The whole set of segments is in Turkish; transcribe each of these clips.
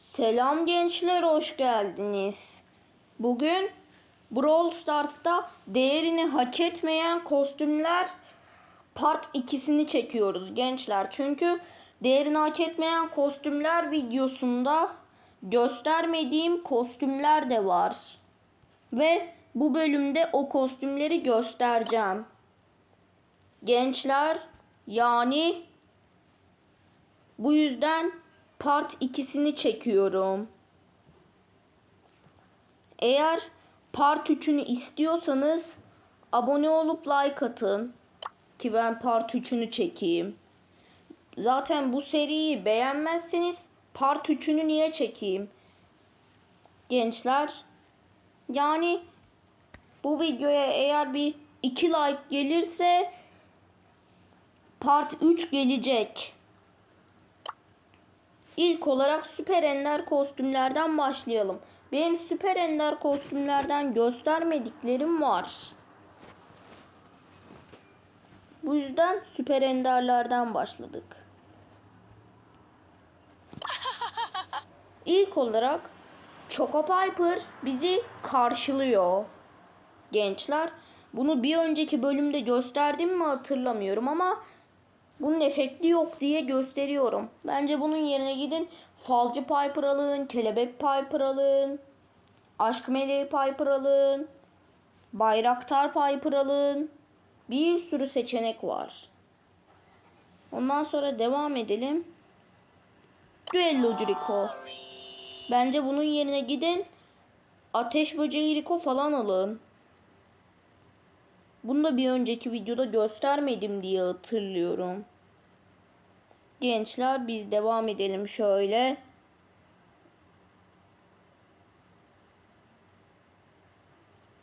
Selam gençler hoş geldiniz. Bugün Brawl Stars'ta değerini hak etmeyen kostümler part 2'sini çekiyoruz gençler. Çünkü değerini hak etmeyen kostümler videosunda göstermediğim kostümler de var. Ve bu bölümde o kostümleri göstereceğim. Gençler yani bu yüzden part 2'sini çekiyorum. Eğer part 3'ünü istiyorsanız abone olup like atın ki ben part 3'ünü çekeyim. Zaten bu seriyi beğenmezseniz part 3'ünü niye çekeyim? Gençler yani bu videoya eğer bir 2 like gelirse part 3 gelecek. İlk olarak süper ender kostümlerden başlayalım. Benim süper ender kostümlerden göstermediklerim var. Bu yüzden süper enderlerden başladık. İlk olarak Choco Piper bizi karşılıyor. Gençler bunu bir önceki bölümde gösterdim mi hatırlamıyorum ama bunun efekti yok diye gösteriyorum. Bence bunun yerine gidin Falcı Piper alın, Kelebek Piper alın, Aşk Meleği Piper alın, Bayraktar Piper alın. Bir sürü seçenek var. Ondan sonra devam edelim. Düellocu Rico. Bence bunun yerine gidin Ateş Böceği Rico falan alın. Bunu da bir önceki videoda göstermedim diye hatırlıyorum. Gençler biz devam edelim şöyle.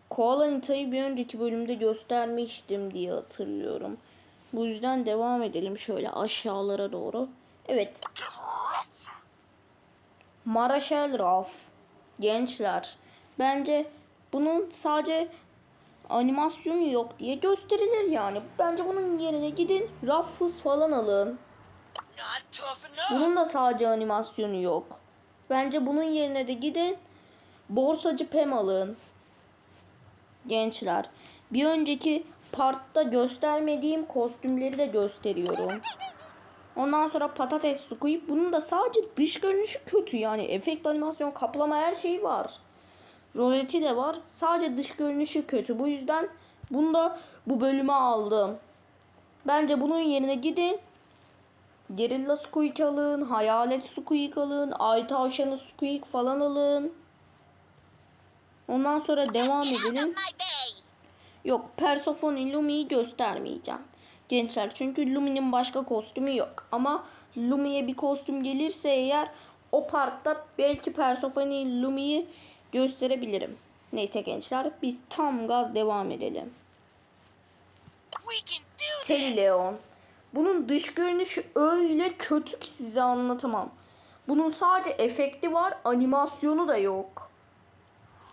Koala Nita'yı bir önceki bölümde göstermiştim diye hatırlıyorum. Bu yüzden devam edelim şöyle aşağılara doğru. Evet. Maraşel Raf. Gençler. Bence bunun sadece animasyonu yok diye gösterilir yani. Bence bunun yerine gidin Ruffles falan alın. Bunun da sadece animasyonu yok. Bence bunun yerine de gidin borsacı Pem alın. Gençler. Bir önceki partta göstermediğim kostümleri de gösteriyorum. Ondan sonra patates su koyup bunun da sadece dış görünüşü kötü yani efekt animasyon kaplama her şey var. Rozeti de var. Sadece dış görünüşü kötü. Bu yüzden bunu da bu bölüme aldım. Bence bunun yerine gidin. Gerilla Squeak alın. Hayalet Squeak alın. Ay tavşanı Squeak falan alın. Ondan sonra devam edelim. Yok Persephone Lumi'yi göstermeyeceğim. Gençler çünkü Lumi'nin başka kostümü yok. Ama Lumi'ye bir kostüm gelirse eğer o partta belki Persephone Lumi'yi gösterebilirim. Neyse gençler biz tam gaz devam edelim. This. Leon. Bunun dış görünüşü öyle kötü ki size anlatamam. Bunun sadece efekti var, animasyonu da yok.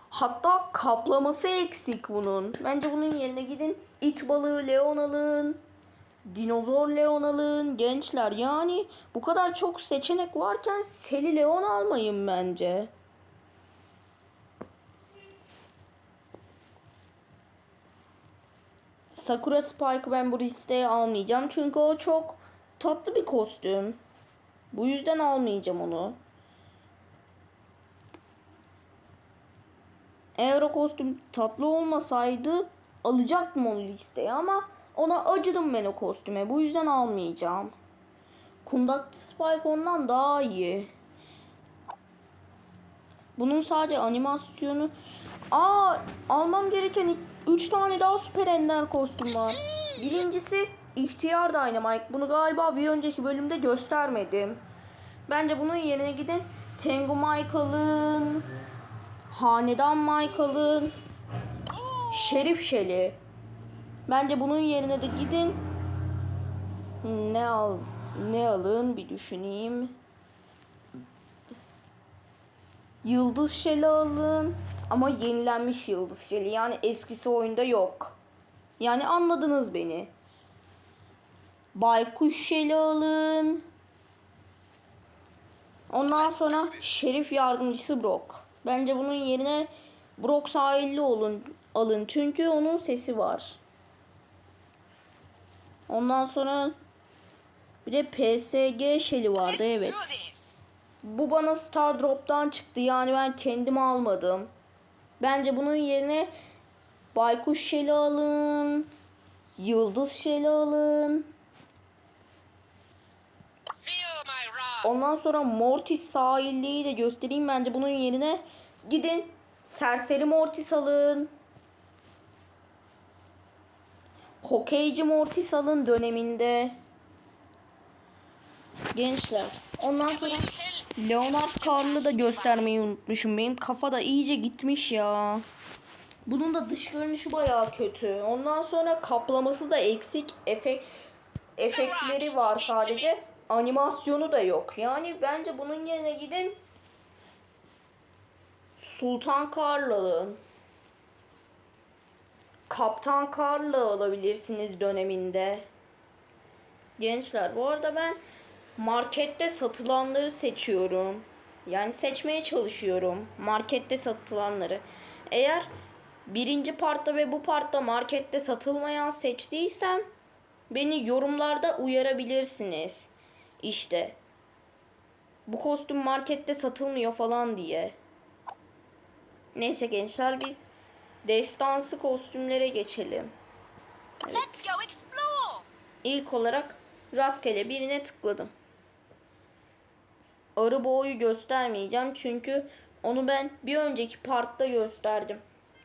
Hatta kaplaması eksik bunun. Bence bunun yerine gidin it balığı Leon alın. Dinozor Leon alın. Gençler yani bu kadar çok seçenek varken Sally Leon almayın bence. Sakura Spike'ı ben bu listeye almayacağım. Çünkü o çok tatlı bir kostüm. Bu yüzden almayacağım onu. Eğer o kostüm tatlı olmasaydı alacaktım onu listeye ama ona acıdım ben o kostüme. Bu yüzden almayacağım. Kundakçı Spike ondan daha iyi. Bunun sadece animasyonu... Aa almam gereken 3 tane daha süper ender kostüm var. Birincisi ihtiyar Dynamite. Bunu galiba bir önceki bölümde göstermedim. Bence bunun yerine gidin Tengu Michael'ın, Hanedan Michael'ın, Şerif Şeli. Bence bunun yerine de gidin ne al ne alın bir düşüneyim. Yıldız Şeli alın. Ama yenilenmiş Yıldız Şeli. Yani eskisi oyunda yok. Yani anladınız beni. Baykuş Şeli alın. Ondan sonra şerif yardımcısı Brock. Bence bunun yerine Brock sahilli olun alın çünkü onun sesi var. Ondan sonra bir de PSG Shelly vardı evet. Bu bana Star Drop'tan çıktı yani ben kendim almadım. Bence bunun yerine Baykuş Shelly alın. Yıldız Shelly alın. Ondan sonra Mortis sahilliği de göstereyim. Bence bunun yerine gidin Serseri Mortis alın. Hokeyci Mortis alın döneminde. Gençler. Ondan sonra. Leonard Carl'ı da göstermeyi unutmuşum. Benim kafa da iyice gitmiş ya. Bunun da dış görünüşü bayağı kötü. Ondan sonra kaplaması da eksik. Efekt efektleri var sadece. Animasyonu da yok. Yani bence bunun yerine gidin Sultan Carl alın. Kaptan Carl'ı alabilirsiniz döneminde. Gençler bu arada ben markette satılanları seçiyorum. Yani seçmeye çalışıyorum. Markette satılanları. Eğer birinci partta ve bu partta markette satılmayan seçtiysem beni yorumlarda uyarabilirsiniz. İşte bu kostüm markette satılmıyor falan diye. Neyse gençler biz destansı kostümlere geçelim. Evet. İlk olarak rastgele birine tıkladım. Arı boğuyu göstermeyeceğim çünkü onu ben bir önceki partta gösterdim.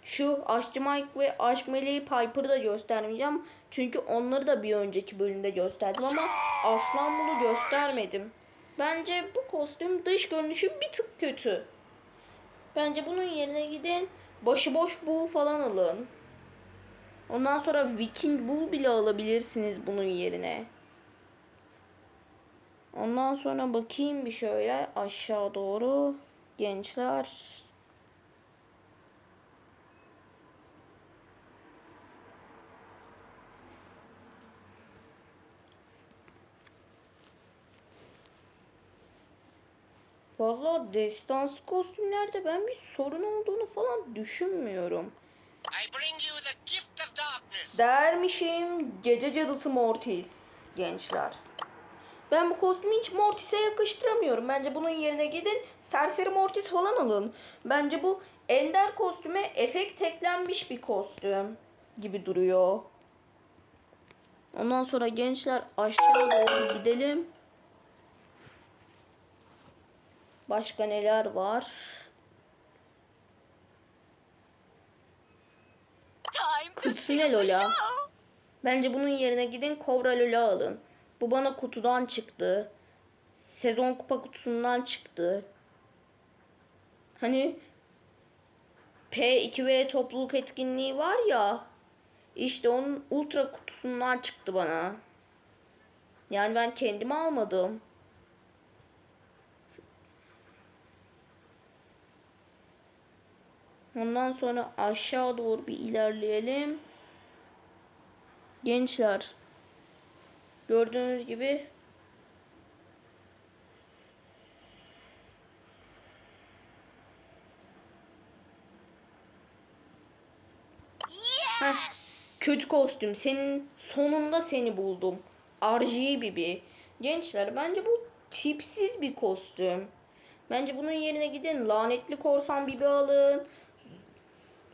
Şu Aşçı Mike ve Aşk Meleği Piper'ı da göstermeyeceğim. Çünkü onları da bir önceki bölümde gösterdim ama Aslan bunu göstermedim. Bence bu kostüm dış görünüşü bir tık kötü. Bence bunun yerine gidin başıboş bull falan alın. Ondan sonra Viking Bull bile alabilirsiniz bunun yerine. Ondan sonra bakayım bir şöyle aşağı doğru. Gençler. Vallahi destans kostümlerde ben bir sorun olduğunu falan düşünmüyorum. Dermişim gece cadısı Mortis gençler. Ben bu kostümü hiç Mortis'e yakıştıramıyorum. Bence bunun yerine gidin serseri Mortis falan alın. Bence bu ender kostüme efekt eklenmiş bir kostüm gibi duruyor. Ondan sonra gençler aşağı doğru gidelim. Başka neler var? The Lola. Bence bunun yerine gidin Kobra Lola alın. Bu bana kutudan çıktı. Sezon kupa kutusundan çıktı. Hani P2V topluluk etkinliği var ya. İşte onun ultra kutusundan çıktı bana. Yani ben kendime almadım. Ondan sonra aşağı doğru bir ilerleyelim. Gençler. Gördüğünüz gibi Heh, kötü kostüm. Senin sonunda seni buldum. RGB. Gençler bence bu tipsiz bir kostüm. Bence bunun yerine gidin lanetli korsan bibi alın.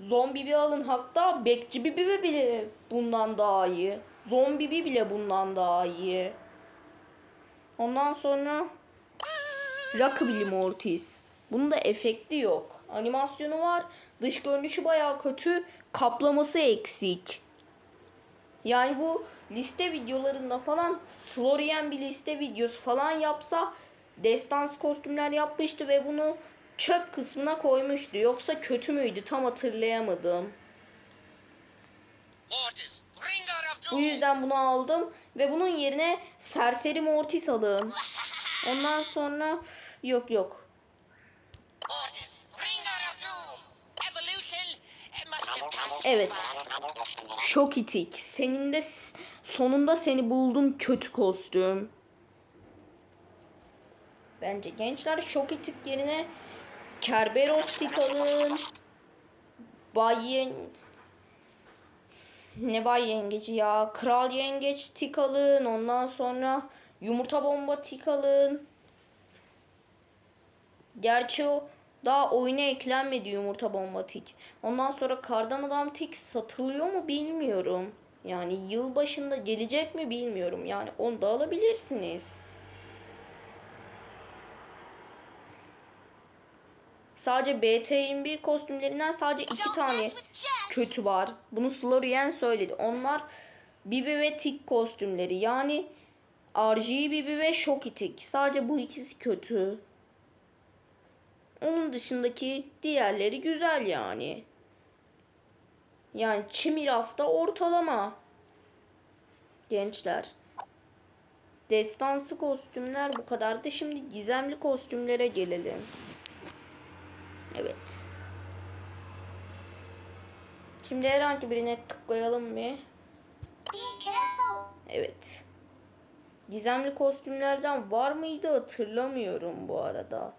Zombi bir alın. Hatta bekçi bibi bile bundan daha iyi. Zombi bir bile bundan daha iyi. Ondan sonra Rockabilly Mortis. Bunun da efekti yok. Animasyonu var. Dış görünüşü bayağı kötü. Kaplaması eksik. Yani bu liste videolarında falan Slorian bir liste videosu falan yapsa destans kostümler yapmıştı ve bunu çöp kısmına koymuştu. Yoksa kötü müydü tam hatırlayamadım. Mortis, Bu yüzden bunu aldım ve bunun yerine Serseri Mortis alın. Ondan sonra yok yok. Evet. Şok itik. Senin de sonunda seni buldum kötü kostüm. Bence gençler şok itik yerine Kerberos tik alın. Bay Yen... Ne bay yengeci ya? Kral yengeç tik alın. Ondan sonra yumurta bomba tik alın. Gerçi o daha oyuna eklenmedi yumurta bomba tik. Ondan sonra kardan adam tik satılıyor mu bilmiyorum. Yani yıl başında gelecek mi bilmiyorum. Yani onu da alabilirsiniz. Sadece BT21 kostümlerinden sadece iki tane kötü var. Bunu Slorian söyledi. Onlar Bibi ve Tik kostümleri. Yani RG Bibi ve Shocky Tik. Sadece bu ikisi kötü. Onun dışındaki diğerleri güzel yani. Yani Çimiraf'ta ortalama. Gençler. Destansı kostümler bu kadar da şimdi gizemli kostümlere gelelim. Evet. Şimdi herhangi birine tıklayalım careful. Evet. Gizemli kostümlerden var mıydı hatırlamıyorum bu arada.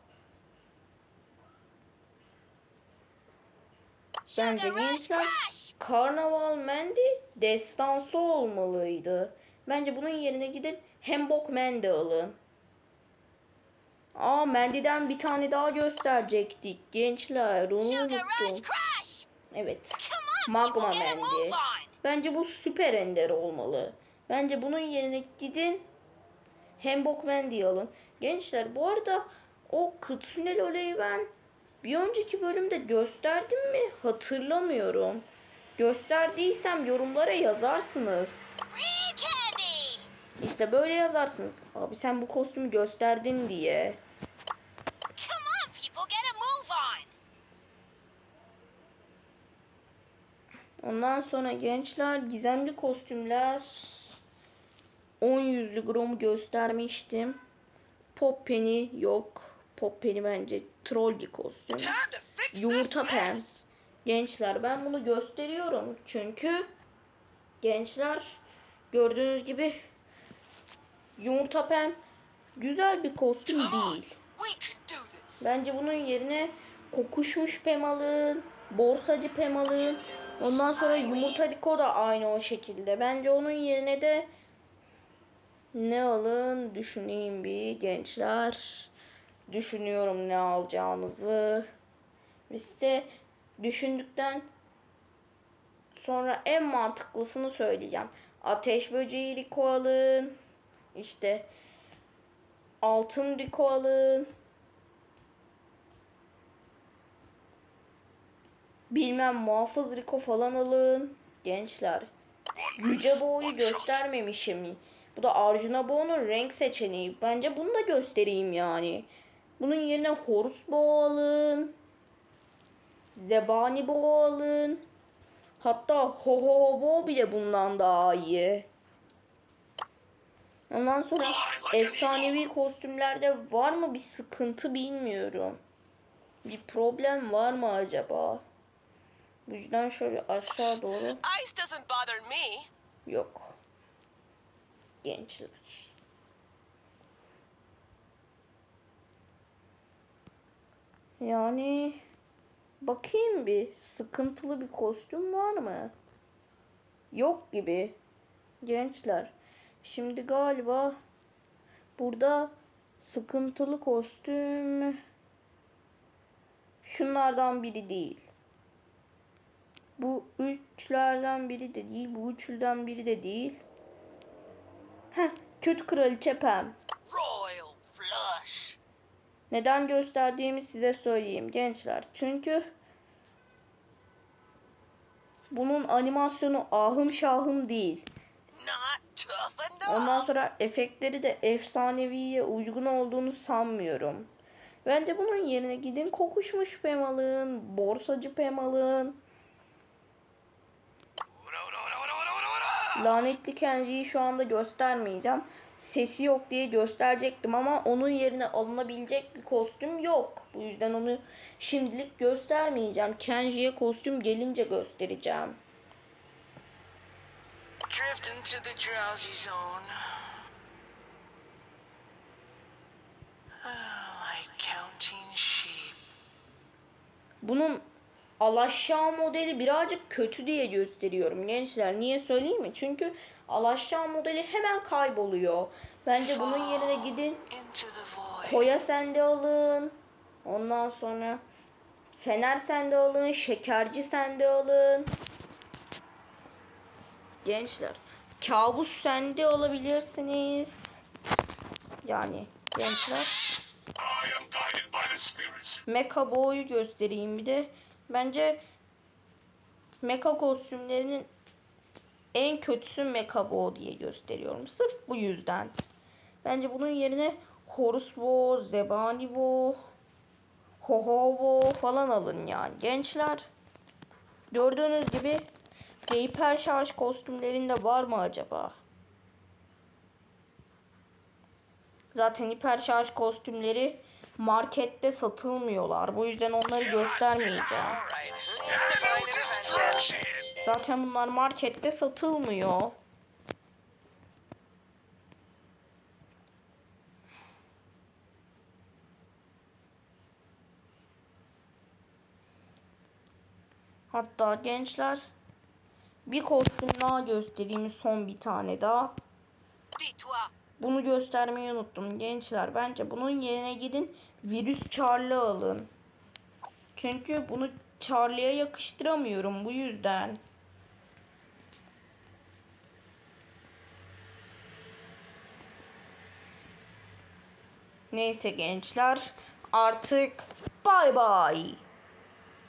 Bence Crash. Karnaval Mandy destansı olmalıydı. Bence bunun yerine gidin Hembok Mandy alın. Aa Mandy'den bir tane daha gösterecektik gençler. Onu unuttum. Evet. Magma on. Bence bu süper ender olmalı. Bence bunun yerine gidin Hembok Mandy alın. Gençler bu arada o Kıtsune Lole'yi ben bir önceki bölümde gösterdim mi hatırlamıyorum. Gösterdiysem yorumlara yazarsınız. İşte böyle yazarsınız. Abi sen bu kostümü gösterdin diye. Ondan sonra gençler gizemli kostümler 10 yüzlü Grom'u göstermiştim. Pop Penny yok. Pop Penny bence troll bir kostüm. Yumurta pen. Gençler ben bunu gösteriyorum. Çünkü gençler gördüğünüz gibi yumurta pen güzel bir kostüm değil. Bence bunun yerine kokuşmuş pem alın, borsacı pem alın. Ondan sonra yumurta liko da aynı o şekilde. Bence onun yerine de ne alın düşüneyim bir gençler. Düşünüyorum ne alacağınızı. Biz de düşündükten sonra en mantıklısını söyleyeceğim. Ateş böceği liko alın. İşte altın liko alın. Bilmem muhafız Riko falan alın. Gençler. Yüce Boğ'u göstermemişim. Bu da Arjuna Boğ'un renk seçeneği. Bence bunu da göstereyim yani. Bunun yerine Horus Boğ alın. Zebani Boğ alın. Hatta Ho Ho Ho Boğ bile bundan daha iyi. Ondan sonra efsanevi kostümlerde var mı bir sıkıntı bilmiyorum. Bir problem var mı acaba? Bu yüzden şöyle aşağı doğru Ice doesn't bother me. yok. Gençler. Yani bakayım bir sıkıntılı bir kostüm var mı? Yok gibi. Gençler. Şimdi galiba burada sıkıntılı kostüm şunlardan biri değil. Bu üçlerden biri de değil. Bu üçlüden biri de değil. Heh, kötü kraliçe Pam. Royal flush. Neden gösterdiğimi size söyleyeyim gençler. Çünkü bunun animasyonu ahım şahım değil. Ondan sonra efektleri de efsaneviye uygun olduğunu sanmıyorum. Bence bunun yerine gidin kokuşmuş Pam alın, borsacı Pam alın. Lanetli Kenji'yi şu anda göstermeyeceğim. Sesi yok diye gösterecektim ama onun yerine alınabilecek bir kostüm yok. Bu yüzden onu şimdilik göstermeyeceğim. Kenji'ye kostüm gelince göstereceğim. Drifting to the drowsy zone. Bunun alaşağı modeli birazcık kötü diye gösteriyorum gençler. Niye söyleyeyim mi? Çünkü alaşağı modeli hemen kayboluyor. Bence bunun yerine gidin koya sende alın. Ondan sonra fener sende alın. Şekerci sende alın. Gençler kabus sende alabilirsiniz. Yani gençler. Mecha Boy'u göstereyim bir de. Bence Mecha kostümlerinin en kötüsü Mecha Boy diye gösteriyorum. Sırf bu yüzden. Bence bunun yerine Horus Bo, Zebani Bo, Hoho Bo falan alın yani. Gençler gördüğünüz gibi hiper şarj kostümlerinde var mı acaba? Zaten hiper şarj kostümleri markette satılmıyorlar. Bu yüzden onları göstermeyeceğim. Zaten bunlar markette satılmıyor. Hatta gençler bir kostüm daha göstereyim son bir tane daha. Bunu göstermeyi unuttum gençler. Bence bunun yerine gidin virüs Charlie alın. Çünkü bunu Charlie'ye yakıştıramıyorum bu yüzden. Neyse gençler artık bay bay.